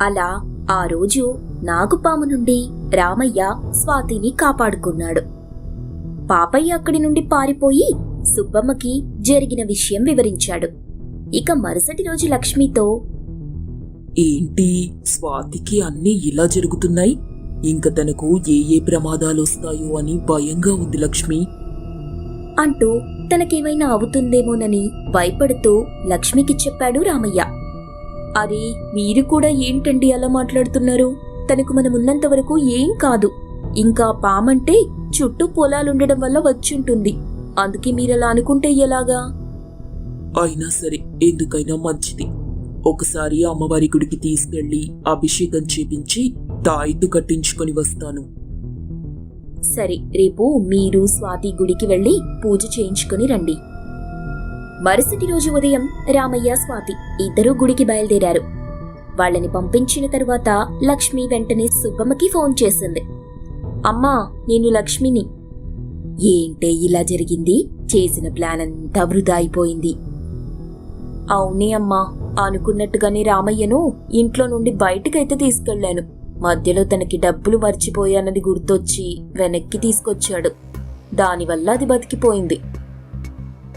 అలా ఆ రోజు నాగుపాము నుండి రామయ్య స్వాతిని కాపాడుకున్నాడు. పాపయ్య అక్కడి నుండి పారిపోయి సుబ్బమ్మకి జరిగిన విషయం వివరించాడు. ఇక మరుసటి రోజు లక్ష్మితో ఏంటి? స్వాతికి అన్నీ ఇలా జరుగుతున్నాయి? ఇంక తనకు ఏ ఏ ప్రమాదాలు వస్తాయో అని భయంగా ఉంది లక్ష్మి. అంటూ తనకేమైనా అవుతుందేమోనని భయపడుతూ లక్ష్మికి చెప్పాడు రామయ్య. అరే మీరు కూడా ఏంటండి అలా మాట్లాడుతున్నారు? తనకు మనమున్నంత వరకు ఏం కాదు. ఇంకా పామంటే చుట్టూ పొలాలుండడం వల్ల వచ్చుంటుంది. అందుకే మీరలా అనుకుంటే ఎలాగా? అయినా సరే ఎందుకైనా మంచిది. ఒకసారి అమ్మవారి గుడికి తీసుకెళ్ళి అభిషేకం చేపించి తాయిత్తు కట్టించుకొని వస్తాను. సరే రేపు మీరు స్వాతి గుడికి వెళ్ళి పూజ చేయించుకుని రండి. మరుసటి రోజు ఉదయం రామయ్య స్వాతి ఇద్దరూ గుడికి బయలుదేరారు. వాళ్ళని పంపించిన తరువాత లక్ష్మి వెంటనే సుబ్బమ్మకి ఫోన్ చేసింది. అమ్మా నేను లక్ష్మిని. ఏంటే ఇలా జరిగింది? చేసిన ప్లాన్ అంతా వృధా అయిపోయింది. అవునే అమ్మా అనుకున్నట్టుగానే రామయ్యను ఇంట్లో నుండి బయటకైతే తీసుకెళ్ళాను మధ్యలో తనకి డబ్బులు మర్చిపోయానది గుర్తొచ్చి వెనక్కి తీసుకొచ్చాడు. దానివల్ల అది బతికిపోయింది.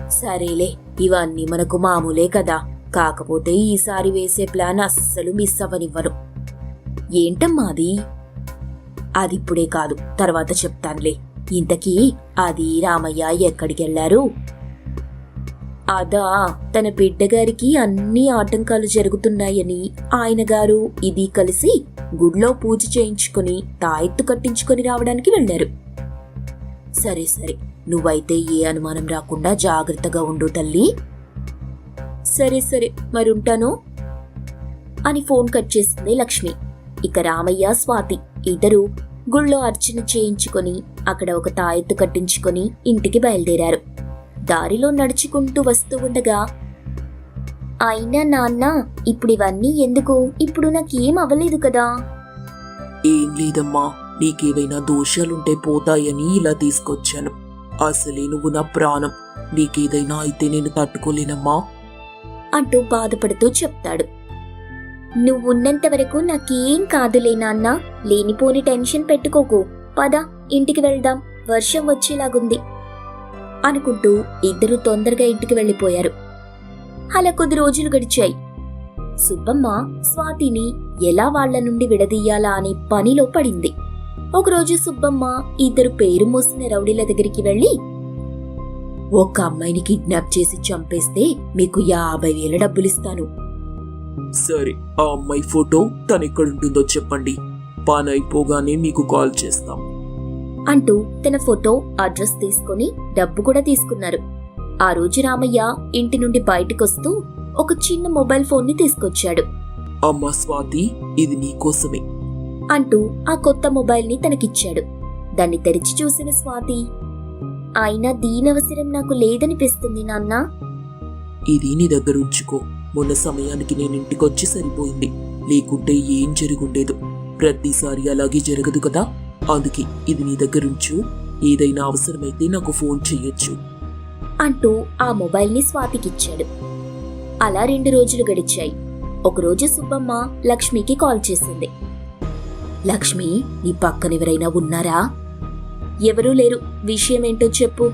సరేలే ఇవన్నీ మనకు మామూలే కదా. కాకపోతే ఈసారి వేసే ప్లాన్ అస్సలు మిస్ అవ్వనివ్వను. ఏంటమ్మా అది? అదిప్పుడే కాదు. తర్వాత చెప్తానులే. ఇంతకీ అది రామయ్య ఎక్కడికెళ్ళారు అదా తన బిడ్డగారికి అన్ని ఆటంకాలు జరుగుతున్నాయని ఆయన గారు ఇది కలిసి గుడిలో పూజ చేయించుకుని తాయెత్తు కట్టించుకొని రావడానికి వెళ్ళారు. సరే సరే. నువ్వైతే ఏ అనుమానం రాకుండా జాగ్రత్తగా ఉండు తల్లి. సరే సరే మరుంటాను అని ఫోన్ కట్ చేసింది లక్ష్మి. ఇక రామయ్య స్వాతి ఇద్దరు గుళ్ళో అర్చన చేయించుకొని అక్కడ ఒక తాయెత్తు కట్టించుకొని ఇంటికి బయలుదేరారు. దారిలో నడుచుకుంటూ వస్తూ ఉండగా అయినా నాన్న ఇప్పుడు ఇవన్నీ ఎందుకు? ఇప్పుడు నాకేం అవ్వలేదు కదా. ఏం లేదమ్మా నీకేవైనా దోషాలుంటే పోతాయని ఇలా తీసుకొచ్చాను. అసలే నువ్వు నా ప్రాణం. నీకేదైనా అయితే నేను తట్టుకోలేనమ్మా. అంటూ బాధపడుతూ చెప్తాడు. నువ్వున్నంత వరకు నాకేం కాదులే నాన్న. లేనిపోని టెన్షన్ పెట్టుకోకు. పద ఇంటికి వెళ్దాం. వర్షం వచ్చేలాగుంది. అనుకుంటూ ఇద్దరు తొందరగా ఇంటికి వెళ్ళిపోయారు. అలా కొద్ది రోజులు గడిచాయి. సుబ్బమ్మ స్వాతిని ఎలా వాళ్ళ నుండి విడదీయాలా అనే పనిలో పడింది. ఒకరోజు సుబ్బమ్మ ఇద్దరు పేరు మోసిన రౌడీల దగ్గరికి వెళ్ళి ఒక అమ్మాయిని కిడ్నాప్ చేసి చంపేస్తే మీకు యాభై వేల డబ్బులిస్తాను. సరే ఆ అమ్మాయి ఫోటో తనెక్కడుంటుందో చెప్పండి. పని అయిపోగానే మీకు కాల్ చేస్తాం. అంటూ తన ఫోటో అడ్రస్ తీసుకొని డబ్బు కూడా తీసుకున్నారు. ఆ రోజు రామయ్య ఇంటి నుండి బయటకొస్తూ ఒక చిన్న మొబైల్ ఫోన్ని తీసుకొచ్చాడు. అమ్మా స్వాతి ఇది నీకోసమే అంటూ ఆ కొత్త మొబైల్ని తనకిచ్చాడు. దాన్ని తెరిచి చూసిన స్వాతి అయినా దీనవసరం నాకు లేదనిపిస్తుంది నాన్నా. ఇది నీ దగ్గర ఉంచుకో. మొన్న సమయానికి నేను ఇంటికొచ్చి సరిపోయింది. లేకుంటే ఏం జరుగుండేదు. ప్రతిసారి అలాగే జరగదు కదా. అందుకే ఇది నీ దగ్గరుంచు ఏదైనా అవసరమైతే నాకు ఫోన్ చెయ్యొచ్చు. అంటూ ఆ మొబైల్ని స్వాతికిచ్చాడు. అలా రెండు రోజులు గడిచాయి. ఒకరోజు సుబ్బమ్మ లక్ష్మికి కాల్ చేసింది. లక్ష్మి నీ పక్కనెవరైనా ఉన్నారా? ఎవరూ లేరు. విషయమేంటో చెప్పు.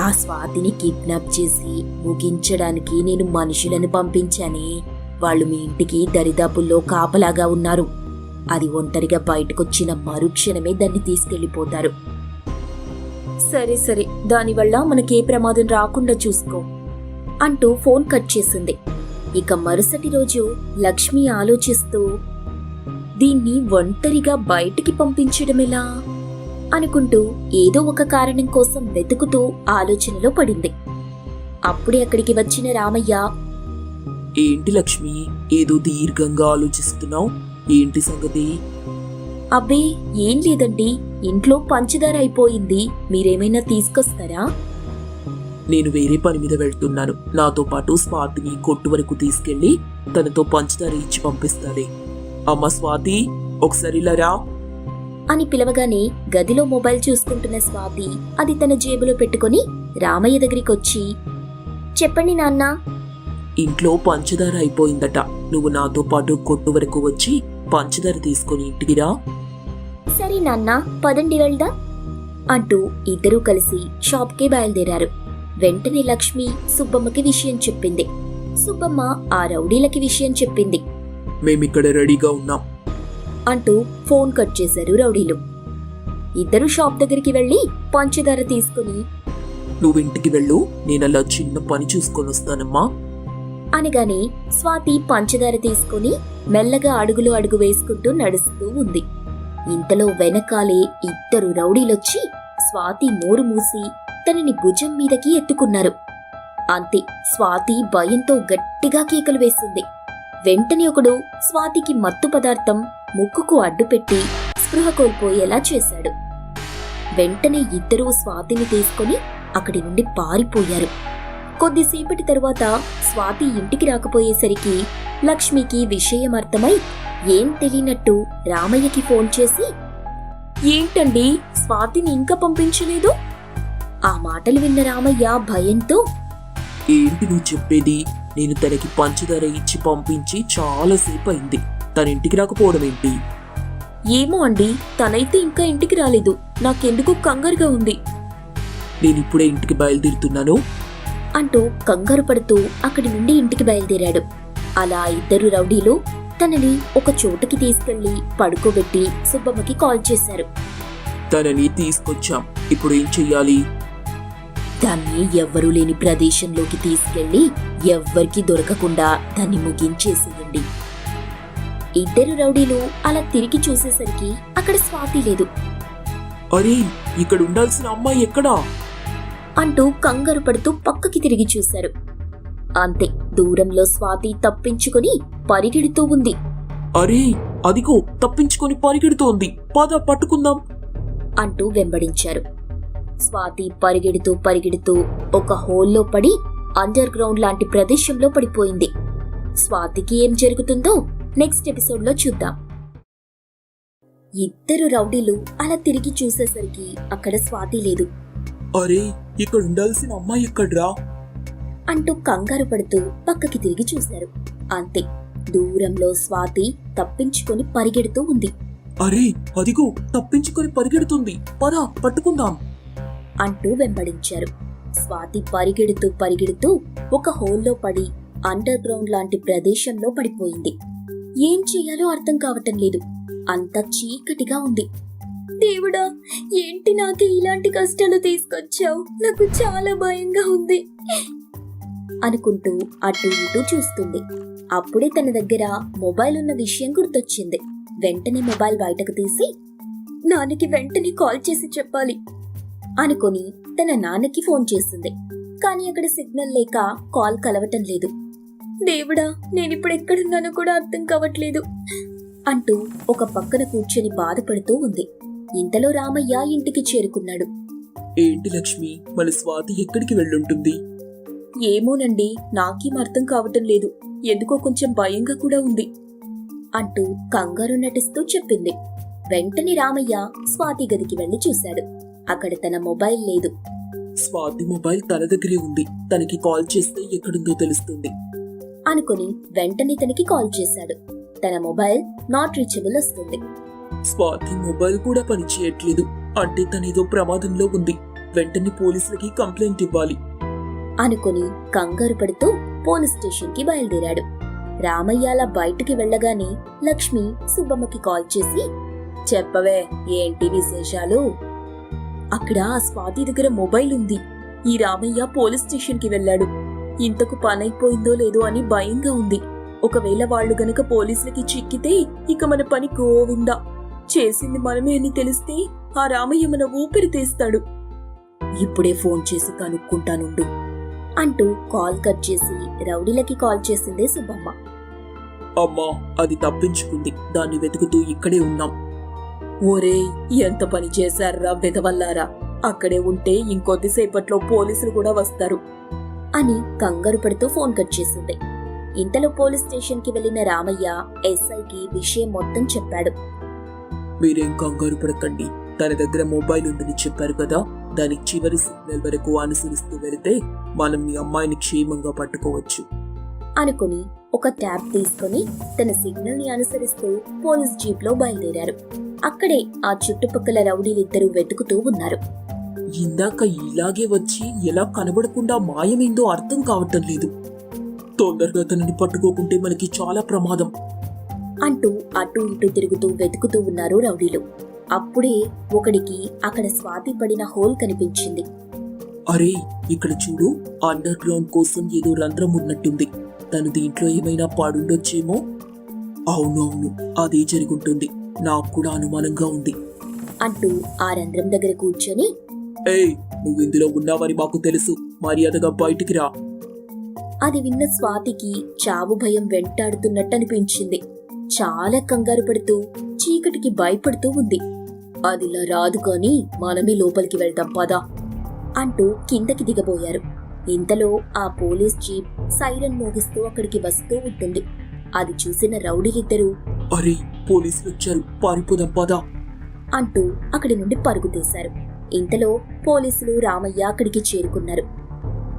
ఆ స్వాతిని కిడ్నాప్ చేసి ముగించడానికి నేను మనుషులను పంపించానే. వాళ్ళు మీ ఇంటికి దరిదాపుల్లో కాపలాగా ఉన్నారు. అది ఒంటరిగా బయటకొచ్చిన మరుక్షణమే దాన్ని తీసుకెళ్ళిపోతారు సరే సరే. దానివల్ల మనకే ప్రమాదం రాకుండా చూసుకో అంటూ ఫోన్ కట్ చేసింది. ఇక మరుసటి రోజు లక్ష్మి ఆలోచిస్తూ దీన్ని ఒంటరిగా బయటికి పంపించడం ఎలా? అనుకుంటూ ఏదో ఒక కారణం కోసం వెతుకుతూ ఆలోచనలో పడింది. అప్పుడే అక్కడికి వచ్చిన రామయ్య ఏంటి లక్ష్మి ఏదో దీర్ఘంగా ఆలోచిస్తున్నావు? ఏంటి సంగతి? అబ్బే ఏం లేదండి. ఇంట్లో పంచదార అయిపోయింది. మీరేమైనా తీసుకొస్తారా? నేను వేరే పని మీద వెళ్తున్నాను. నాతో పాటు స్వాతిని కొట్టు వరకు తీసుకెళ్ళి తనతో పంచదార ఇచ్చి పంపిస్తాలే. అమ్మ స్వాతి ఒకసారి రా. అని పిలవగానే గదిలో మొబైల్ చూసుకుంటున్న స్వాతి అది తన జేబులో పెట్టుకొని రామయ్య దగ్గరికి వచ్చి చెప్పండి నాన్న. ఇంట్లో పంచదార అయిపోయిందట. నువ్వు నాతో పాటు కొట్టు వరకు వచ్చి పంచదార తీసుకొని ఇంటికి రా. సరే నాన్న పదండి వెళ్దాం. అంటూ ఇద్దరూ కలిసి షాప్కి బయలుదేరారు. వెంటనే లక్ష్మి సుబ్బమ్మకి విషయం చెప్పింది. సుబ్బమ్మ ఆ రౌడీలకి విషయం చెప్పింది. మేమిక్కడ రెడీగా ఉన్నాం. అంటూ ఫోన్ కట్ చేశారు రౌడీలు. ఇద్దరు షాప్ దగ్గరికి వెళ్ళి పంచదార తీసుకుని నువ్వు ఇంటికి వెళ్ళు నేను అలా చిన్న పని చూసుకొని వస్తానమ్మా. అనగానే స్వాతి పంచదార తీసుకుని మెల్లగా అడుగులు అడుగు వేసుకుంటూ నడుస్తూ ఉంది. ఇంతలో వెనకాలే ఇద్దరు రౌడీలొచ్చి స్వాతి నోరు మూసి తనని భుజం మీదకి ఎత్తుకున్నారు. అంతే స్వాతి భయంతో గట్టిగా కేకలు వేసింది. వెంటనే ఒకడు స్వాతికి మత్తు పదార్థం ముక్కుకు అడ్డుపెట్టి స్పృహ కోల్పోయేలా చేశాడు. వెంటనే ఇద్దరూ స్వాతిని తీసుకొని అక్కడి నుండి పారిపోయారు. కొద్దిసేపటి తరువాత స్వాతి ఇంటికి రాకపోయేసరికి లక్ష్మికి విషయం అర్థమై ఏం తెలియనట్టు రామయ్యకి ఫోన్ చేసి ఏంటండి స్వాతిని ఇంకా పంపించలేదు? ఆ మాటలు విన్న రామయ్య భయంతో ఏంటి నువ్వు చెప్పేది? నేను తనకి పంచదార ఇచ్చి పంపించి చాలాసేపు అయింది తన ఇంటికి రాకపోవడం ఏంటి? ఏమో అండి తనైతే ఇంకా ఇంటికి రాలేదు. నాకెందుకు కంగారుగా ఉంది. నేను ఇప్పుడే ఇంటికి బయలుదేరుతున్నాను. అంటూ కంగారు పడుతూ అక్కడి నుండి ఇంటికి బయలుదేరాడు. అలా ఇద్దరు రౌడీలు తనని ఒక చోటుకి తీసుకెళ్ళి పడుకోబెట్టి సుబ్బమ్మకి కాల్ చేశారు. తనని తీసుకొచ్చాం. ఇప్పుడు ఏం చెయ్యాలి? దాన్ని ఎవ్వరూ లేని ప్రదేశంలోకి తీసుకెళ్ళి ఎవ్వరికి దొరకకుండా దాన్ని ముగించేసేయండి. ఇద్దరు రౌడీలు అలా తిరిగి చూసేసరికి అక్కడ స్వాతి లేదు. అరే ఇక్కడ ఉండాల్సిన అమ్మాయి ఎక్కడా? అంటూ కంగారు పడుతూ పక్కకి తిరిగి చూశారు. అంతే దూరంలో స్వాతి తప్పించుకుని పరిగెడుతూ ఉంది. అరే అదిగో తప్పించుకొని పరిగెడుతోంది. పద పట్టుకుందాం. అంటూ వెంబడించారు. స్వాతి పరిగెడుతూ పరిగెడుతూ ఒక హోల్లో పడి అండర్ గ్రౌండ్ లాంటి ప్రదేశంలో పడిపోయింది. స్వాతికి ఏం జరుగుతుందో నెక్స్ట్ ఎపిసోడ్లో చూద్దాం. ఇద్దరు రౌడీలు అలా తిరిగి చూసేసరికి అక్కడ స్వాతి లేదు. అరే ఇక్కడ ఉండాల్సిన అమ్మాయి ఎక్కడ్రా? అంటూ కంగారు పడుతూ పక్కకి తిరిగి చూశారు. అంతే దూరంలో స్వాతి తప్పించుకొని పరిగెడుతూ ఉంది. అరే అదిగో తప్పించుకొని పరిగెడుతుంది. పద పట్టుకుందాం. అంటూ వెంబడించారు. స్వాతి పరిగెడుతూ పరిగెడుతూ ఒక హోల్లో పడి అండర్ గ్రౌండ్ లాంటి ప్రదేశంలో పడిపోయింది. ఏం చేయాలో అర్థం కావటం లేదు. అంత చీకటిగా ఉంది. దేవుడా ఏంటి నాకు ఇలాంటి కష్టాలు తీసుకొచ్చావు? నాకు చాలా భయంగా ఉంది అనుకుంటూ అటు ఇటు చూస్తుంది. అప్పుడే తన దగ్గర మొబైల్ ఉన్న విషయం గుర్తొచ్చింది. వెంటనే మొబైల్ బయటకు తీసి నాన్నకి వెంటనే కాల్ చేసి చెప్పాలి. అనుకొని తన నాన్నకి ఫోన్ చేసింది. కానీ అక్కడ సిగ్నల్ లేక కాల్ కలవటం లేదు. దేవుడా నేనిప్పుడు ఎక్కడున్నానో కూడా అర్థం కావట్లేదు అంటూ ఒక పక్కన కూర్చొని బాధపడుతూ ఉంది. ఇంతలో రామయ్య ఇంటికి చేరుకున్నాడు. ఏంటి లక్ష్మి మన స్వాతి ఎక్కడికి వెళ్ళుంటుంది? ఏమోనండి నాకేం అర్థం కావటం లేదు. ఎందుకో కొంచెం భయంగా కూడా ఉంది అంటూ కంగారు నటిస్తూ చెప్పింది. వెంటనే రామయ్య స్వాతి గదికి వెళ్ళి చూశాడు. అక్కడ తన మొబైల్ లేదు. స్వాతి మొబైల్ తన దగ్గరే ఉంది. తనకి కాల్ చేస్తే ఎక్కడుందో తెలుస్తుంది. అనుకుని వెంటనే తనకి కాల్ చేశాడు. తన మొబైల్ నాట్ రీచబుల్ వస్తుంది. స్వాతి మొబైల్ కూడా పనిచేయట్లేదు అంటే తనేదో ప్రమాదంలో ఉంది. వెంటనే పోలీసులకి కంప్లైంట్ ఇవ్వాలి. అనుకుని కంగారు పడుతూ పోలీస్ స్టేషన్కి బయలుదేరాడు. రామయ్య అలా బయటికి వెళ్ళగానే లక్ష్మి సుబ్బమ్మకి కాల్ చేసి చెప్పవే ఏంటి విశేషాలు? అక్కడ ఆ స్వాతి దగ్గర మొబైల్ ఉంది. ఈ రామయ్య పోలీస్ స్టేషన్కి వెళ్ళాడు. ఇంతకు పనైపోయిందో లేదో అని భయంగా ఉంది. ఒకవేళ వాళ్ళు గనక పోలీసులకి చిక్కితే ఇక మన పని గోవిందా. చేసింది మనమే అని తెలిస్తే ఆ రామయ్య మన ఊపిరి తీస్తాడు. ఇప్పుడే ఫోన్ చేసి కనుక్కుంటానుండు అంటూ కాల్ కట్ చేసి రౌడీలకి కాల్ చేసిందే సుబ్బమ్మ. అమ్మా అది తప్పించుకుంది. దాన్ని వెతుకుతూ ఇక్కడే ఉన్నాం. ఓరే ఎంత పని చేశారా వెదవల్లారా అక్కడే ఉంటే ఇంకొద్దిసేపట్లో పోలీసులు కూడా వస్తారు అని కంగారు పడుతూ ఫోన్ కట్ చేసింది. ఇంతలో పోలీస్ స్టేషన్కి వెళ్ళిన రామయ్య ఎస్ఐకి విషయం మొత్తం చెప్పాడు. మీరేం కంగారు పడకండి. తన దగ్గర మొబైల్ ఉందని చెప్పారు కదా? దాని చివరి సిగ్నల్ వరకు అనుసరిస్తూ వెళితే మనం మీ అమ్మాయిని క్షేమంగా పట్టుకోవచ్చు. అనుకుని ఒక ట్యాబ్ తీసుకొని తన సిగ్నల్ని అనుసరిస్తూ పోలీస్ జీప్లో బయలుదేరారు. అక్కడే ఆ చుట్టుపక్కల రౌడీలిద్దరూ వెతుకుతూ ఉన్నారు. ఇందాక ఇలాగే వచ్చి ఎలా కనబడకుండా మాయమైందో అర్థం కావటం లేదు. తొందరగా తనని పట్టుకోకుంటే మనకి చాలా ప్రమాదం. అంటూ అటు ఇటు తిరుగుతూ వెతుకుతూ ఉన్నారు రౌడీలు. అప్పుడే ఒకడికి అక్కడ స్వాతి పడిన హోల్ కనిపించింది. అరే ఇక్కడ చూడు అండర్ గ్రౌండ్ కోసం ఏదో రంధ్రం ఉన్నట్టుంది. తను దీంట్లో ఏమైనా పాడుండొచ్చేమో? అవును అవును అదే జరుగుంటుంది. నాకు కూడా అనుమానంగా ఉంది. అంటూ ఆ రంధ్రం దగ్గర కూర్చొని ఏయ్ నువ్వు ఇందులో ఉన్నావని మాకు తెలుసు. మర్యాదగా బయటికి రా. అది విన్న స్వాతికి చావు భయం వెంటాడుతున్నట్టు అనిపించింది చాలా కంగారు పడుతూ చీకటికి భయపడుతూ ఉంది. అదిలా రాదు కాని మనమే లోపలికి వెళ్దాం పదా అంటూ కిందకి దిగబోయారు. ఇంతలో ఆ పోలీస్ జీప్ సైరన్ మోగిస్తూ అక్కడికి వస్తూ ఉంటుంది. అది చూసిన రౌడీలిద్దరూ అరే పోలీసులు వచ్చారు. పారిపోదాం పదా. అంటూ అక్కడి నుండి పరుగు తీశారు. ఇంతలో పోలీసులు రామయ్య అక్కడికి చేరుకున్నారు.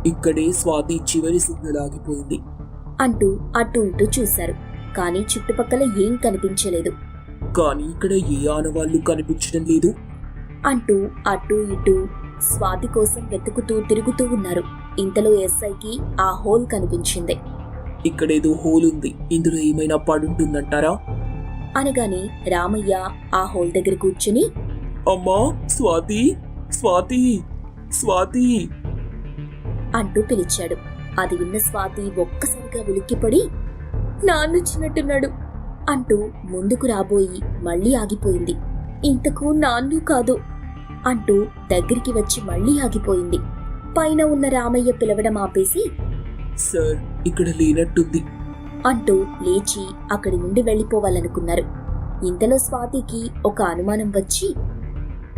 ఇక్కడే స్వాతి చివరి సిగ్నల్ ఆగిపోయింది. అంటూ అటు ఇటు చూశారు. కానీ చుట్టుపక్కల ఏం కనిపించలేదు. కానీ ఇక్కడ ఏ ఆనవాళ్ళు కనిపించడం లేదు? అంటూ అటు ఇటు స్వాతి కోసం వెతుకుతూ తిరుగుతూ ఉన్నారు. ఇంతలో ఎస్ఐకి ఆ హోల్ కనిపించింది. ఇక్కడేదో హోల్ ఉంది. ఇందులో ఏమైనా పడుంటుందంటారా? అనగానే రామయ్య ఆ హోల్ దగ్గర కూర్చుని అమ్మా స్వాతి స్వాతి స్వాతి. అంటూ పిలిచాడు. అది విన్న స్వాతి ఒక్కసారిగా ఉలిక్కిపడి నాన్నొచ్చినట్టున్నాడు అంటూ ముందుకు రాబోయి మళ్ళీ ఆగిపోయింది. ఇంతకు నాన్ను కాదు అంటూ దగ్గరికి వచ్చి మళ్ళీ ఆగిపోయింది. పైన ఉన్న రామయ్య పిలవడం ఆపేసి సార్ ఇక్కడ లేనట్టుంది. అంటూ లేచి అక్కడి నుండి వెళ్ళిపోవాలనుకున్నారు. ఇంతలో స్వాతికి ఒక అనుమానం వచ్చి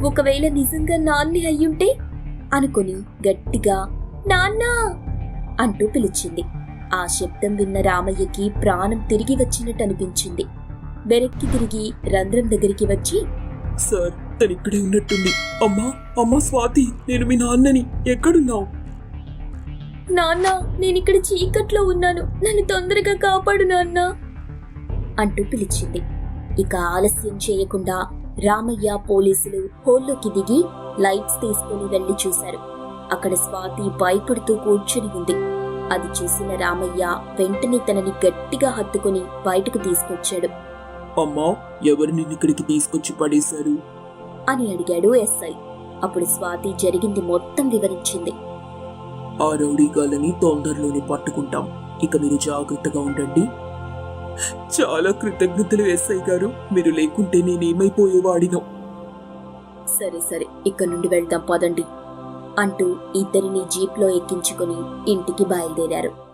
ఒకవేళ నిజంగా నాన్నే అయ్యుంటే? అనుకుని గట్టిగా నాన్నా! అంటూ పిలిచింది. ఆ శబ్దం విన్న రామయ్యకి ప్రాణం తిరిగి వచ్చినట్టు అనిపించింది. వెనక్కి తిరిగి రంధ్రం దగ్గరికి వచ్చి సార్ తను ఇక్కడే ఉన్నట్టుంది. అమ్మా అమ్మా స్వాతి నేను మీ నాన్నని ఎక్కడున్నావు? నాన్న నేనిక్కడ చీకట్లో ఉన్నాను. నన్ను తొందరగా కాపాడు నాన్న. అంటూ పిలిచింది. ఇక ఆలస్యం చేయకుండా రామయ్య పోలీసులు హోల్లోకి దిగి లైట్స్ తీసుకుని వెళ్ళి చూశారు. అక్కడ స్వాతి భయపడుతూ కూర్చుని ఉంది. అది చూసిన రామయ్య వెంటనే తనని గట్టిగా హత్తుకుని బయటకు తీసుకొచ్చాడు. అమ్మా ఎవరు నిన్ను ఇక్కడికి తీసుకొచ్చి పడేశారు? అని అడిగాడు ఎస్ఐ. అప్పుడు స్వాతి జరిగింది మొత్తం వివరించింది. ఆ రౌడీ గాలని తొందరలోనే పట్టుకుంటాం. ఇక మీరు జాగ్రత్తగా ఉండండి. చాలా కృతజ్ఞతలు ఎస్ఐ గారు. మీరు లేకుంటే నేనేమైపోయేవాడినో. సరే సరే ఇక్కడ నుండి వెళ్దాం పదండి. అంటూ ఇద్దరిని జీప్లో ఎక్కించుకుని ఇంటికి బయలుదేరారు.